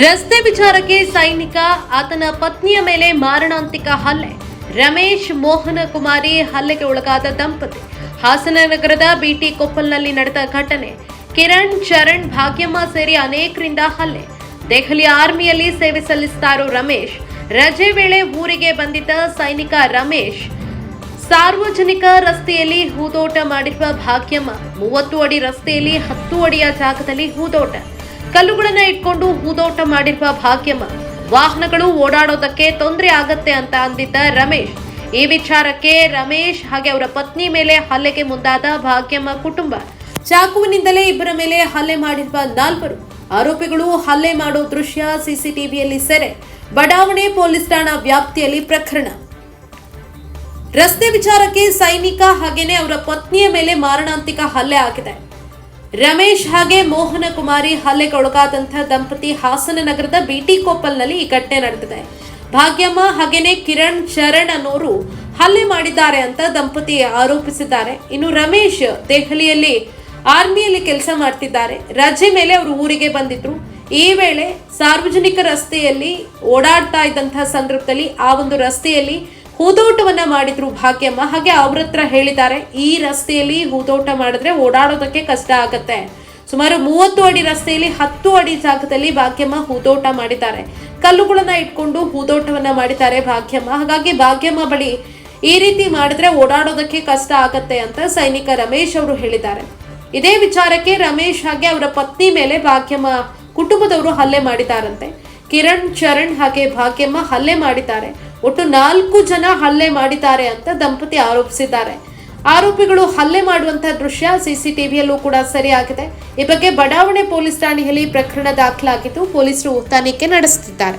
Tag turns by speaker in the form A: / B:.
A: ರಸ್ತೆ ವಿಚಾರಕ್ಕೆ ಸೈನಿಕ, ಆತನ ಪತ್ನಿಯ ಮೇಲೆ ಮಾರಣಾಂತಿಕ ಹಲ್ಲೆ. ರಮೇಶ್ ಮೋಹನ ಕುಮಾರಿ ಹಲ್ಲೆಗೆ ಒಳಗಾದ ದಂಪತಿ. ಹಾಸನ ನಗರದ ಬಿಟಿ ಕೊಪ್ಪಲ್ನಲ್ಲಿ ನಡೆದ ಘಟನೆ. ಕಿರಣ್ ಚರಣ್ ಭಾಗ್ಯಮ್ಮ ಸೇರಿ ಅನೇಕರಿಂದ ಹಲ್ಲೆ. ದೆಹಲಿ ಆರ್ಮಿಯಲ್ಲಿ ಸೇವೆ ಸಲ್ಲಿಸುತ್ತಾರೋ ರಮೇಶ್. ರಜೆ ವೇಳೆ ಊರಿಗೆ ಬಂದಿದ್ದ ಸೈನಿಕ ರಮೇಶ್ ಸಾರ್ವಜನಿಕ ರಸ್ತೆಯಲ್ಲಿ ಹೂದೋಟ ಮಾಡಿರುವ ಭಾಗ್ಯಮ್ಮ. ಮೂವತ್ತು ಅಡಿ ರಸ್ತೆಯಲ್ಲಿ ಹತ್ತು ಅಡಿಯ ಜಾಗದಲ್ಲಿ ಹೂದೋಟ. ಕಲ್ಲುಗಳನ್ನ ಇಟ್ಕೊಂಡು ಹೂದೋಟ ಮಾಡಿರುವ ಭಾಗ್ಯಮ್ಮ, ವಾಹನಗಳು ಓಡಾಡೋದಕ್ಕೆ ತೊಂದರೆ ಆಗತ್ತೆ ಅಂತ ಅಂದಿದ್ದ ರಮೇಶ್. ಈ ವಿಚಾರಕ್ಕೆ ರಮೇಶ್ ಹಾಗೆ ಅವರ ಪತ್ನಿ ಮೇಲೆ ಹಲ್ಲೆಗೆ ಮುಂದಾದ ಭಾಗ್ಯಮ್ಮ ಕುಟುಂಬ. ಚಾಕುವಿನಿಂದಲೇ ಇಬ್ಬರ ಮೇಲೆ ಹಲ್ಲೆ ಮಾಡಿರುವ ನಾಲ್ವರು. ಆರೋಪಿಗಳು ಹಲ್ಲೆ ಮಾಡೋ ದೃಶ್ಯ ಸಿಸಿಟಿವಿಯಲ್ಲಿ ಸೆರೆ. ಬಡಾವಣೆ ಪೊಲೀಸ್ ಠಾಣಾ ವ್ಯಾಪ್ತಿಯಲ್ಲಿ ಪ್ರಕರಣ. ರಸ್ತೆ ವಿಚಾರಕ್ಕೆ ಸೈನಿಕ ಹಾಗೇನೆ ಅವರ ಪತ್ನಿಯ ಮೇಲೆ ಮಾರಣಾಂತಿಕ ಹಲ್ಲೆ ಆಗಿದೆ. ರಮೇಶ್ ಹಾಗೆ ಮೋಹನ ಕುಮಾರಿ ಹಲ್ಲೆಗೊಳಗಾದಂತಹ ದಂಪತಿ ಹಾಸನ ನಗರದ ಬಿಟಿ ಕೊಪ್ಪಲ್ನಲ್ಲಿ ಈ ಘಟನೆ ನಡೆದಿದೆ. ಭಾಗ್ಯಮ್ಮ ಹಾಗೇನೆ ಕಿರಣ್ ಶರಣ್ ಅನ್ನೋರು ಹಲ್ಲೆ ಮಾಡಿದ್ದಾರೆ ಅಂತ ದಂಪತಿ ಆರೋಪಿಸಿದ್ದಾರೆ. ಇನ್ನು ರಮೇಶ್ ದೆಹಲಿಯಲ್ಲಿ ಆರ್ಮಿಯಲ್ಲಿ ಕೆಲಸ ಮಾಡ್ತಿದ್ದಾರೆ. ರಜೆ ಮೇಲೆ ಅವರು ಊರಿಗೆ ಬಂದಿದ್ರು. ಈ ವೇಳೆ ಸಾರ್ವಜನಿಕ ರಸ್ತೆಯಲ್ಲಿ ಓಡಾಡ್ತಾ ಇದ್ದಂತಹ ಸಂದರ್ಭದಲ್ಲಿ ಆ ಒಂದು ರಸ್ತೆಯಲ್ಲಿ ಹೂದೋಟವನ್ನ ಮಾಡಿದ್ರು ಭಾಗ್ಯಮ್ಮ. ಹಾಗೆ ಅವ್ರ ಹತ್ರ ಹೇಳಿದ್ದಾರೆ, ಈ ರಸ್ತೆಯಲ್ಲಿ ಹೂದೋಟ ಮಾಡಿದ್ರೆ ಓಡಾಡೋದಕ್ಕೆ ಕಷ್ಟ ಆಗತ್ತೆ. ಸುಮಾರು ಮೂವತ್ತು ಅಡಿ ರಸ್ತೆಯಲ್ಲಿ ಹತ್ತು ಅಡಿ ಜಾಗದಲ್ಲಿ ಭಾಗ್ಯಮ್ಮ ಹೂದೋಟ ಮಾಡಿದ್ದಾರೆ. ಕಲ್ಲುಗಳನ್ನ ಇಟ್ಕೊಂಡು ಹೂದೋಟವನ್ನ ಮಾಡಿದ್ದಾರೆ ಭಾಗ್ಯಮ್ಮ. ಹಾಗಾಗಿ ಭಾಗ್ಯಮ್ಮ ಬಳಿ ಈ ರೀತಿ ಮಾಡಿದ್ರೆ ಓಡಾಡೋದಕ್ಕೆ ಕಷ್ಟ ಆಗತ್ತೆ ಅಂತ ಸೈನಿಕ ರಮೇಶ್ ಅವರು ಹೇಳಿದ್ದಾರೆ. ಇದೇ ವಿಚಾರಕ್ಕೆ ರಮೇಶ್ ಹಾಗೆ ಅವರ ಪತ್ನಿ ಮೇಲೆ ಭಾಗ್ಯಮ್ಮ ಕುಟುಂಬದವರು ಹಲ್ಲೆ ಮಾಡಿದ್ದಾರಂತೆ. ಕಿರಣ್ ಚರಣ್ ಹಾಗೆ ಭಾಗ್ಯಮ್ಮ ಹಲ್ಲೆ ಮಾಡಿದ್ದಾರೆ. ಒಟ್ಟು ನಾಲ್ಕು ಜನ ಹಲ್ಲೆ ಮಾಡಿದ್ದಾರೆ ಅಂತ ದಂಪತಿ ಆರೋಪಿಸಿದ್ದಾರೆ. ಆರೋಪಿಗಳು ಹಲ್ಲೆ ಮಾಡುವಂತಹ ದೃಶ್ಯ ಸಿಸಿಟಿವಿಯಲ್ಲೂ ಕೂಡ ಸರಿಯಾಗಿದೆ. ಈ ಬಗ್ಗೆ ಬಡಾವಣೆ ಪೊಲೀಸ್ ಠಾಣೆಯಲ್ಲಿ ಪ್ರಕರಣ ದಾಖಲಾಗಿದ್ದು ಪೊಲೀಸರು ತನಿಖೆ ನಡೆಸುತ್ತಿದ್ದಾರೆ.